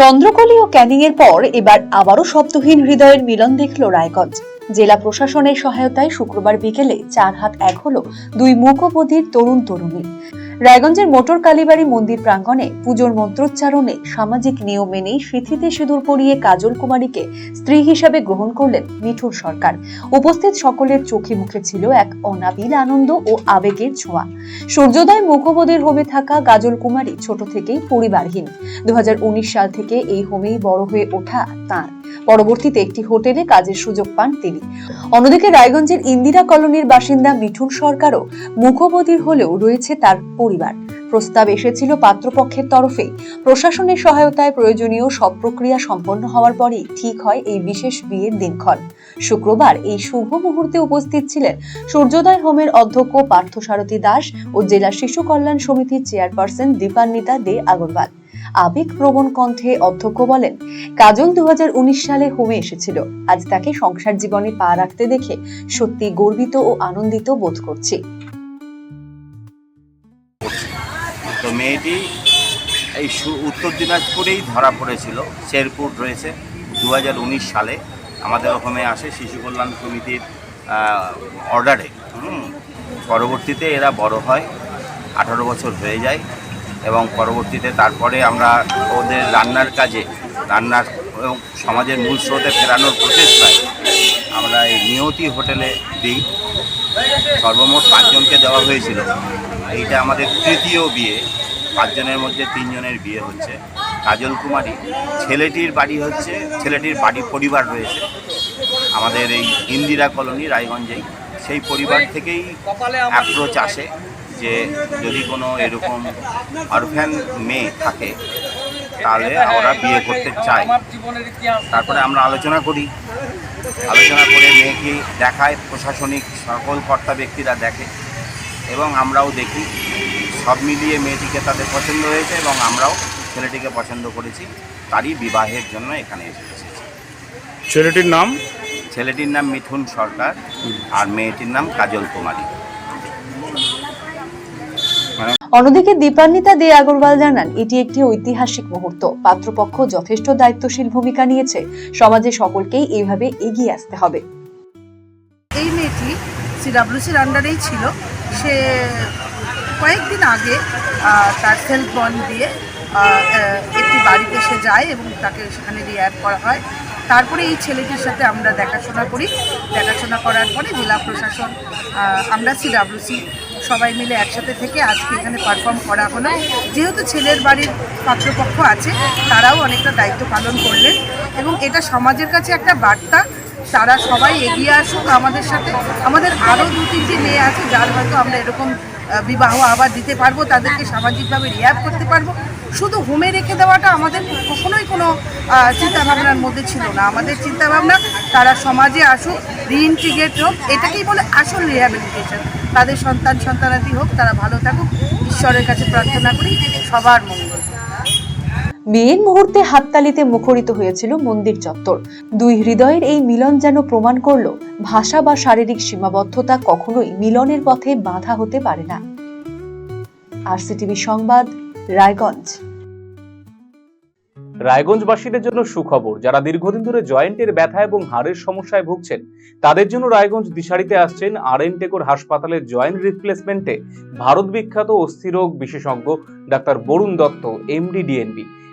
চন্দ্রকলি ও ক্যানিং এর পর এবার আবারও শব্দহীন হৃদয়ের মিলন দেখল রায়গঞ্জ। জেলা প্রশাসনের সহায়তায় শুক্রবার বিকেলে চার হাত এক হলো দুই মুখবধির তরুণ তরুণী রায়গঞ্জের মোটর কালীবাড়ি মন্দির প্রাঙ্গণে পুজোর মন্ত্রোচ্চারণে সামাজিক নিয়ম মেনেই সিথিতে সিঁদুর পরিয়ে কাজল কুমারীকে স্ত্রী হিসাবে গ্রহণ করলেন মিঠুর সরকার। উপস্থিত সকলের চোখে মুখে ছিল এক অনাবিল আনন্দ ও আবেগের ছোঁয়া। সূর্যোদয় মুখবধির হোমে থাকা গাজল কুমারী ছোট থেকেই পরিবারহীন। দু হাজার উনিশ সাল থেকে এই হোমেই বড় হয়ে ওঠা তাঁর পরবর্তীতে একটি হোটেলে কাজের সুযোগ পান তিনি। অন্যদিকে রায়গঞ্জের ইন্দিরা কলোনির বাসিন্দা মিঠুন সরকারও মুখবধির হলেও রয়েছে তার পরিবার। প্রস্তাব এসেছিল পাত্রপক্ষের তরফে। প্রশাসনের সহায়তায় প্রয়োজনীয় সব প্রক্রিয়া সম্পন্ন হওয়ার পরেই ঠিক হয় এই বিশেষ বিয়ের দিনক্ষণ। শুক্রবার এই শুভ মুহূর্তে উপস্থিত ছিলেন সূর্যোদয় হোমের অধ্যক্ষ পার্থসারথী দাস ও জেলা শিশু কল্যাণ সমিতির চেয়ারপারসন দীপান্বিতা দে আগরওয়াল। আবেগ প্রবণ কণ্ঠে অধ্যক্ষ বলেন, কাজল দু হাজার উনিশ সালে হোমে এসেছিল। আজ তাকে সংসার জীবনে পা রাখতে দেখে সত্যি গর্বিত ও আনন্দিত বোধ করছি। তো মেয়েটি এই উত্তর দিনাজপুরেই ধরা পড়েছিল। শেরপুর রয়েছে। দু হাজার উনিশ সালে আমাদের ওখানে আসে শিশু কল্যাণ সমিতির অর্ডারে পরবর্তীতে এরা বড় হয়, আঠারো বছর হয়ে যায়। এবং পরবর্তীতে তারপরে আমরা ওদের রান্নার কাজে রান্নার এবং সমাজের মূল স্রোতে ফেরানোর প্রচেষ্টায় আমরা এই নিয়তি হোটেলে দিই। সর্বমোট পাঁচজনকে দেওয়া হয়েছিল। এইটা আমাদের তৃতীয় বিয়ে। পাঁচজনের মধ্যে তিনজনের বিয়ে হচ্ছে। কাজল কুমারী ছেলেটির বাড়ি হচ্ছে ছেলেটির বাড়ি পরিবার রয়েছে। আমাদের এই ইন্দিরা কলোনি রায়গঞ্জেই। সেই পরিবার থেকেই অ্যাপ্রোচ আসে। যে যদি কোনো এরকম অরফ্যান মেয়ে থাকে তাহলে ওরা বিয়ে করতে চায়। তারপরে আমরা আলোচনা করি। আলোচনা করে মেয়েকে দেখায় প্রশাসনিক সকল কর্তা ব্যক্তিরা দেখে এবং আমরাও দেখি। সব মিলিয়ে মেয়েটিকে তাদের পছন্দ হয়েছে এবং আমরাও ছেলেটিকে পছন্দ করেছি। তারই বিবাহের জন্য এখানে এসে এসেছি ছেলেটির নাম? ছেলেটির নাম মিঠুন সরকার। আর মেয়েটির নাম কাজল কুমারী। অন্যদিকে দীপান্বিতা দে আগরওয়াল জানান, এটি একটি ঐতিহাসিক মুহূর্ত। পাত্রপক্ষ যথেষ্ট দায়িত্বশীল ভূমিকা নিয়েছে। সমাজে সকলকেই এইভাবে এগিয়ে আসতে হবে। এই মেয়েটি সিডাব্লিউসির আন্ডারেই ছিল। সে কয়েকদিন আগে তার সেলফ বন্ড দিয়ে একটি বাড়িতে সে যায় এবং তাকে সেখানে রিহ্যাব করা হয়। তারপরে এই ছেলেটির সাথে আমরা দেখাশোনা করি। দেখাশোনা করার পরে জেলা প্রশাসন আমরা সিডাব্লিউসি সবাই মিলে একসাথে থেকে আজকে এখানে পারফর্ম করা হলো। যেহেতু ছেলের বাড়ির পাত্রপক্ষ আছে, তারাও অনেকটা দায়িত্ব পালন করলেন এবং এটা সমাজের কাছে একটা বার্তা। তারা সবাই এগিয়ে আসুক আমাদের সাথে। আমাদের আরও দু তিনটি মেয়ে আছে যার হয়তো আমরা এরকম বিবাহ আবার দিতে পারব, তাদেরকে সামাজিকভাবে রিহ্যাব করতে পারব। শুধু হোমে রেখে দেওয়াটা আমাদের কখনোই কোনো চিন্তাভাবনার মধ্যে ছিল না। আমাদের চিন্তাভাবনা, তারা সমাজে আসুক রিইনটিগ্রেট হোক, এটাকেই বলে আসল রিহ্যাবিলিটেশন তাদের সন্তান, সন্তানাদি হোক, তারা ভালো থাকুক, ঈশ্বরের কাছে প্রার্থনা করি, সবার মঙ্গল। বিয়ের মুহূর্তে হাততালিতে মুখরিত হয়েছিল মন্দির চত্বর। দুই হৃদয়ের এই মিলন যেন প্রমাণ করল, ভাষা বা শারীরিক সীমাবদ্ধতা কখনোই মিলনের পথে বাধা হতে পারে না। আরসিটিভি সংবাদ, রায়গঞ্জ। রায়গঞ্জবাসীদের জন্য সুখবর, যারা দীর্ঘদিন ধরে জয়েন্টের ব্যথা এবং হাড়ের সমস্যায় ভুগছেন, তাদের জন্য রায়গঞ্জ দিশারিতে আসছেন আর এন টেকোর হাসপাতালের জয়েন্ট রিপ্লেসমেন্টে ভারত বিখ্যাত অস্থিরোগ বিশেষজ্ঞ doctor Barun Dutta, MD, DNB.